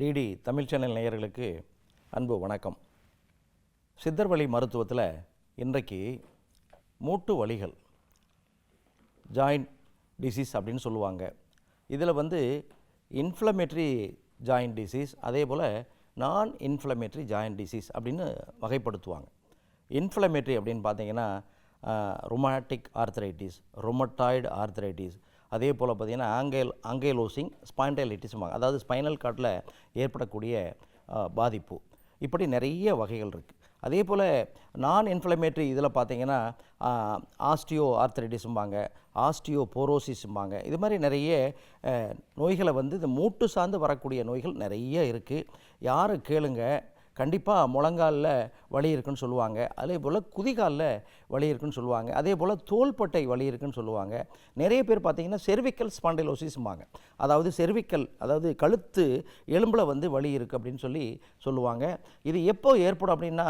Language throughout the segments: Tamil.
டிடி தமிழ் சேனல் நேயர்களுக்கு அன்பு வணக்கம். சித்தர்வழி மருத்துவத்தில் இன்றைக்கு மூட்டு வழிகள் ஜாயிண்ட் டிசீஸ் அப்படின்னு சொல்லுவாங்க. இதில் வந்து இன்ஃப்ளமேட்ரி ஜாயிண்ட் டிசீஸ் அதே போல் நான் இன்ஃப்ளமேட்ரி ஜாயிண்ட் டிசீஸ் அப்படின்னு வகைப்படுத்துவாங்க. இன்ஃப்ளமேட்ரி அப்படின்னு பார்த்தீங்கன்னா ரொமாட்டிக் ஆர்த்தரைட்டிஸ் ரொமட்டாய்டு ஆர்த்தரைட்டிஸ் அதே போல் பார்த்திங்கன்னா ஆங்கேல் ஆங்கேலோசிங் ஸ்பாண்டைலைட்டிஸ்மாங்க அதாவது ஸ்பைனல் கார்டில் ஏற்படக்கூடிய பாதிப்பு. இப்படி நிறைய வகைகள் இருக்குது அதே போல் நான் இன்ஃப்ளமேட்டரி இதில் பார்த்தீங்கன்னா ஆஸ்டியோ ஆர்த்தரைட்டிஸும்பாங்க ஆஸ்டியோ போரோசிஸும்பாங்க இது மாதிரி நிறைய நோய்களை வந்து இந்த மூட்டு சார்ந்து வரக்கூடிய நோய்கள் நிறைய இருக்குது யாரை கேளுங்கள் கண்டிப்பாக முழங்காலில் வலி இருக்குன்னு சொல்லுவாங்க. அதே போல் குதிகாலில் வலி இருக்குன்னு சொல்லுவாங்க. அதே போல் தோள்பட்டை வலி இருக்குன்னு சொல்லுவாங்க. நிறைய பேர் பார்த்திங்கன்னா செர்விக்கல் ஸ்பாண்டிலோசிஸ்ம்பாங்க அதாவது செர்விக்கல் அதாவது கழுத்து எலும்பில் வந்து வலி இருக்குது அப்படின்னு சொல்லி சொல்லுவாங்க. இது எப்போ ஏற்படும் அப்படின்னா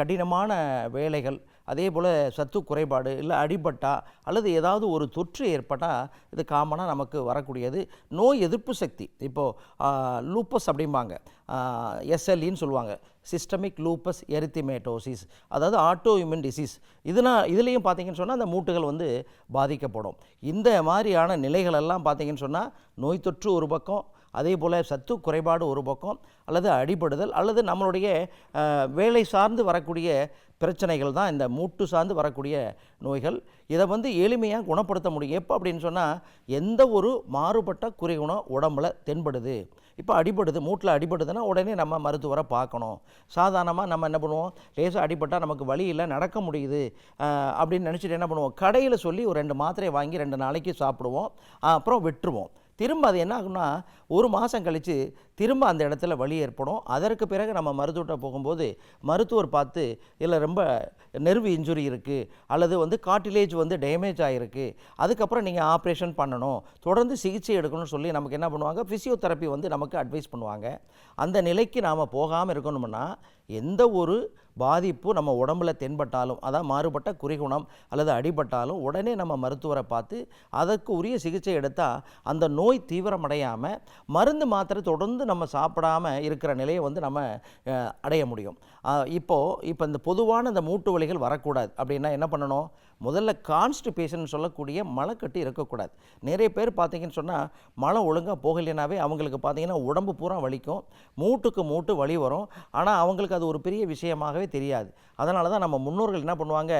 கடினமான வேலைகள் அதே போல் சத்து குறைபாடு இல்லை அடிபட்டா அல்லது ஏதாவது ஒரு தொற்று ஏற்பட்டால் இது காமனாக நமக்கு வரக்கூடியது. நோய் எதிர்ப்பு சக்தி இப்போது லூப்பஸ் அப்படிம்பாங்க. எஸ்எல்இன்னு சொல்லுவாங்க. சிஸ்டமிக் லூப்பஸ் எரித்திமேட்டோசிஸ் அதாவது ஆட்டோ இம்யூன் டிசீஸ் இதுனா இதுலேயும் பார்த்தீங்கன்னு சொன்னால் அந்த மூட்டுகள் வந்து பாதிக்கப்படும். இந்த மாதிரியான நிலைகளெல்லாம் பார்த்தீங்கன்னு சொன்னால் நோய் தொற்று ஒரு பக்கம் அதே போல் சத்து குறைபாடு ஒரு பக்கம் அல்லது அடிபடுதல் அல்லது நம்மளுடைய வேலை சார்ந்து வரக்கூடிய பிரச்சனைகள் தான் இந்த மூட்டு சார்ந்து வரக்கூடிய நோய்கள். இதை வந்து எளிமையாக குணப்படுத்த முடியும். எப்போ அப்படின்னு சொன்னால் எந்த ஒரு மாறுபட்ட குறைகுணம் உடம்புல தென்படுது. இப்போ அடிபடுது மூட்டில் அடிபடுதுன்னா உடனே நம்ம மருத்துவரை பார்க்கணும். சாதாரணமாக நம்ம என்ன பண்ணுவோம்? லேசாக அடிபட்டால் நமக்கு வழி இல்லை நடக்க முடியுது அப்படின்னு நினச்சிட்டு என்ன பண்ணுவோம்? கடையில் சொல்லி ஒரு ரெண்டு மாத்திரையை வாங்கி ரெண்டு நாளைக்கு சாப்பிடுவோம். அப்புறம் விட்டுருவோம். திரும்ப அது என்ன ஆகும்னா ஒரு மாதம் கழித்து திரும்ப அந்த இடத்துல வலி ஏற்படும். அதற்கு பிறகு நம்ம மருத்துவர்கிட்ட போகும்போது மருத்துவர் பார்த்து இதில் ரொம்ப நெர்வு இன்ஜுரி இருக்குது அல்லது வந்து காட்டிலேஜ் வந்து டேமேஜ் ஆகிருக்கு அதுக்கப்புறம் நீங்கள் ஆப்ரேஷன் பண்ணணும். தொடர்ந்து சிகிச்சை எடுக்கணும்னு சொல்லி நமக்கு என்ன பண்ணுவாங்க? ஃபிசியோதெரப்பி வந்து நமக்கு அட்வைஸ் பண்ணுவாங்க. அந்த நிலைக்கு நாம் போகாமல் இருக்கணும்னா எந்த ஒரு பாதிப்பு நம்ம உடம்புல தென்பட்டாலும் அதான் மாறுபட்ட குறிகுணம் அல்லது அடிபட்டாலும் உடனே நம்ம மருத்துவரை பார்த்து அதற்கு உரிய சிகிச்சை எடுத்தால் அந்த நோய் தீவிரமடையாமல் மருந்து மாத்திரை தொடர்ந்து நம்ம சாப்பிடாம இருக்கிற நிலையை வந்து நம்ம அடைய முடியும். இப்போது இப்போ இப்போ இந்த பொதுவான இந்த மூட்டு வலிகள் வரக்கூடாது. அப்படின்னா என்ன பண்ணணும்? முதல்ல கான்ஸ்டிபேஷன் சொல்லக்கூடிய மலைக்கட்டு இருக்கக்கூடாது. நிறைய பேர் பார்த்தீங்கன்னு சொன்னால் மழை ஒழுங்காக போகலைனாவே அவங்களுக்கு பார்த்தீங்கன்னா உடம்பு பூரா வலிக்கும். மூட்டுக்கு மூட்டு வலி வரும். ஆனால் அவங்களுக்கு அது ஒரு பெரிய விஷயமாகவே தெரியாது. அதனால தான் நம்ம முன்னோர்கள் என்ன பண்ணுவாங்க?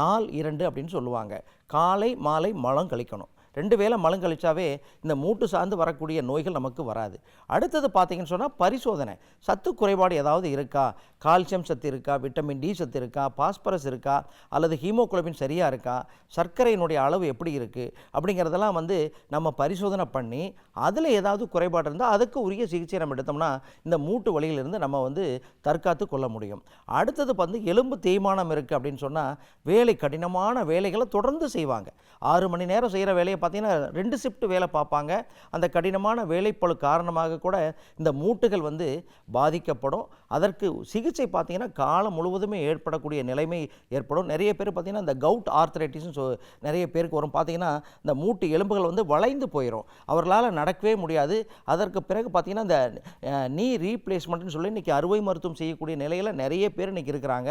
நாள் இரண்டு அப்படின்னு சொல்லுவாங்க. காலை மாலை மலம் கழிக்கணும். ரெண்டு வேளை மலம் கழிச்சாவே இந்த மூட்டு சார்ந்து வரக்கூடிய நோய்கள் நமக்கு வராது. அடுத்தது பார்த்தீங்கன்னு சொன்னால் பரிசோதனை. சத்து குறைபாடு ஏதாவது இருக்கா? கால்சியம் சத்து இருக்கா? விட்டமின் டி சத்து இருக்கா? பாஸ்பரஸ் இருக்கா? அல்லது ஹீமோகுளோபின் சரியாக இருக்கா? சர்க்கரையினுடைய அளவு எப்படி இருக்குது அப்படிங்கிறதெல்லாம் வந்து நம்ம பரிசோதனை பண்ணி அதில் ஏதாவது குறைபாடு இருந்தால் அதுக்கு உரிய சிகிச்சை நம்ம எடுத்தோம்னா இந்த மூட்டு வழியிலிருந்து நம்ம வந்து தற்காத்து கொள்ள முடியும். அடுத்தது வந்து எலும்பு தேய்மானம் இருக்குது அப்படின்னு சொன்னால் வேலை கடினமான வேலைகளை தொடர்ந்து செய்வாங்க. ஆறு மணி நேரம் செய்கிற வேலையை பார்த்தீங்கன்னா ரெண்டு ஷிஃப்ட் வேலை பார்ப்பாங்க. அந்த கடினமான வேலைப்பழு காரணமாக கூட இந்த மூட்டுகள் வந்து பாதிக்கப்படும். அதற்கு சிகிச்சை பார்த்தீங்கன்னா காலம் முழுவதுமே ஏற்படக்கூடிய நிலைமை ஏற்படும். நிறைய பேர் பார்த்தீங்கன்னா இந்த கவுட் ஆர்த்தரைட்டிஸ்னு சொ நிறைய பேருக்கு வரும். பார்த்தீங்கன்னா இந்த மூட்டு எலும்புகள் வந்து வளைந்து போயிடும் அவர்களால் நடக்கவே முடியாது. அதற்கு பிறகு பார்த்தீங்கன்னா இந்த நீ ரீப்ளேஸ்மெண்ட்னு சொல்லி இன்றைக்கி அறுவை மருத்துவம் செய்யக்கூடிய நிலையில் நிறைய பேர் இன்றைக்கி இருக்கிறாங்க.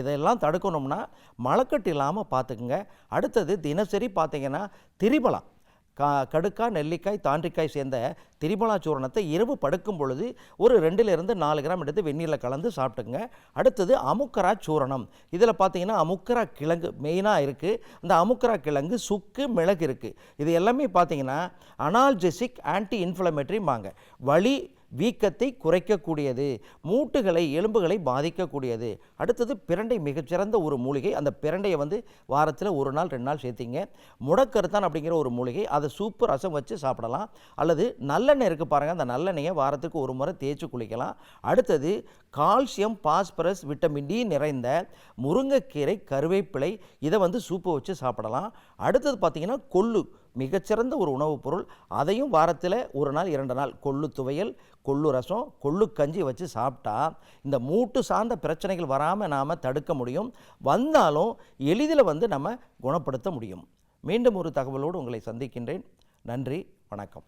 இதெல்லாம் தடுக்கணும்னா மலக்கட்டு இல்லாமல் பார்த்துக்குங்க. அடுத்தது தினசரி பார்த்தீங்கன்னா திரிமலா. கா கடுக்கா நெல்லிக்காய் தாண்டிக்காய் சேர்ந்த திரிமலா சூரணத்தை இரவு படுக்கும் பொழுது ஒரு ரெண்டுலேருந்து நாலு கிராம் எடுத்து வெந்நீரில் கலந்து சாப்பிட்டுங்க அடுத்தது அமுக்கரா சூரணம். இதில் பார்த்தீங்கன்னா அமுக்கரா கிழங்கு மெயினாக இருக்குது அந்த அமுக்கரா கிழங்கு சுக்கு மிளகு இருக்குது இது எல்லாமே பார்த்தீங்கன்னா அனால்ஜெசிக் ஆன்டி இன்ஃப்ளமேட்டரிம்பாங்க வலி வீக்கத்தை குறைக்கக்கூடியது மூட்டுகளை எலும்புகளை பாதிக்கக்கூடியது. அடுத்தது பிரண்டை மிகச்சிறந்த ஒரு மூலிகை. அந்த பிரண்டையை வந்து வாரத்தில் ஒரு நாள் ரெண்டு நாள் சேர்த்திங்க. முடக்கருத்தான் அப்படிங்கிற ஒரு மூலிகை. அதை சூப்பு ரசம் வச்சு சாப்பிடலாம். அல்லது நல்லெண்ணெய் இருக்குது பாருங்கள் அந்த நல்லெண்ணெயை வாரத்துக்கு ஒரு முறை தேய்ச்சி குளிக்கலாம். அடுத்தது கால்சியம் பாஸ்பரஸ் விட்டமின் டி நிறைந்த முருங்கைக்கீரை கருவேப்பிலை இதை வந்து சூப்பு வச்சு சாப்பிடலாம். அடுத்தது பார்த்திங்கன்னா கொள்ளு. மிகச்சிறந்த ஒரு உணவுப் பொருள். அதையும் வாரத்தில் ஒரு நாள் இரண்டு நாள் கொள்ளு துவையல் கொள்ளு ரசம் கொள்ளு கஞ்சி வச்சு சாப்பிட்டா இந்த மூட்டு சார்ந்த பிரச்சனைகள் வராமல் நாம் தடுக்க முடியும். வந்தாலும் எளிதில் வந்து நம்ம குணப்படுத்த முடியும். மீண்டும் ஒரு தகவலோடு உங்களை சந்திக்கின்றேன். நன்றி வணக்கம்.